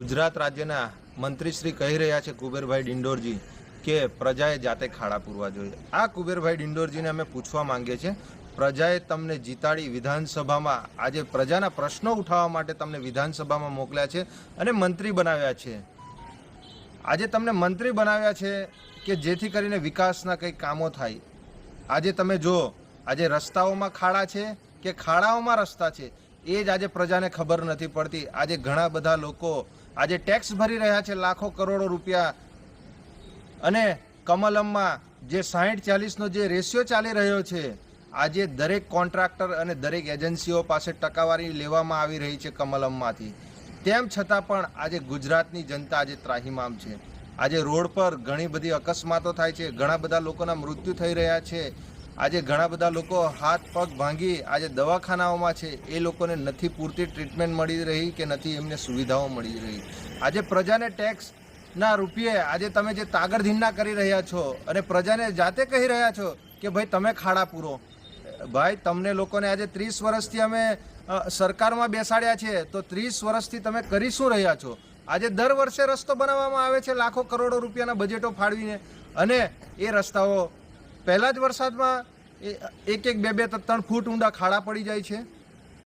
ગુજરાત રાજ્યના મંત્રી શ્રી કહી રહ્યા છે કુબેરભાઈ ડિંડોરજી કે પ્રજાએ જાતે ખાડા પૂરવા જોઈએ. આ કુબેરભાઈ ડિંડોરજીને અમે પૂછવા માંગીએ છીએ, પ્રજાએ તમને જીતાડી વિધાનસભામાં આજે પ્રજાના પ્રશ્નો ઉઠાવવા માટે તમને વિધાનસભામાં મોકલ્યા છે અને મંત્રી બનાવ્યા છે. આજે તમને મંત્રી બનાવ્યા છે કે જેથી કરીને વિકાસના કંઈક કામો થાય. આજે તમે જો આજે રસ્તાઓમાં ખાડા છે કે ખાડાઓમાં રસ્તા છે, એ જ આજે પ્રજાને ખબર નથી પડતી. આજે ઘણા બધા લોકો આજે ટેક્સ ભરી રહ્યા છે લાખો કરોડો રૂપિયા. અને કમલમમાં જે સાહીઠ ચાલીસનો જે રેશિયો ચાલી રહ્યો છે, આજે દરેક કોન્ટ્રાક્ટર અને દરેક એજન્સીઓ પાસે ટકાવારી લેવામાં આવી રહી છે કમલમમાંથી. તેમ છતાં પણ આજે ગુજરાતની જનતા આજે ત્રાહિમામ છે. આજે રોડ પર ઘણી બધી અકસ્માતો થાય છે. ઘણા બધા લોકોના મૃત્યુ થઈ રહ્યા છે. આજે ઘણા બધા લોકો હાથ, પગ ભાંગી આજે દવાખાનાઓમાં છે. એ લોકોને નથી પૂરતી ટ્રીટમેન્ટ મળી રહી કે નથી એમને સુવિધાઓ મળી રહી. આજે પ્રજાને ટેક્સ ના રૂપિયે આજે તમે જે તાગડધીંડા કરી રહ્યા છો અને પ્રજાને જાતે કહી રહ્યા છો કે ભાઈ તમે ખાડા પૂરો. ભાઈ, તમને લોકોને આજે ત્રીસ વર્ષથી અમે સરકારમાં બેસાડ્યા છે. તો ત્રીસ વર્ષથી તમે કરી શું રહ્યા છો? આજે દર વર્ષે રસ્તો બનાવવામાં આવે છે લાખો કરોડો રૂપિયાના બજેટો ફાળવીને. અને એ રસ્તાઓ પહેલા જ વરસાદમાં એક એક બે બે ત્રણ ફૂટ ઊંડા ખાડા પડી જાય છે.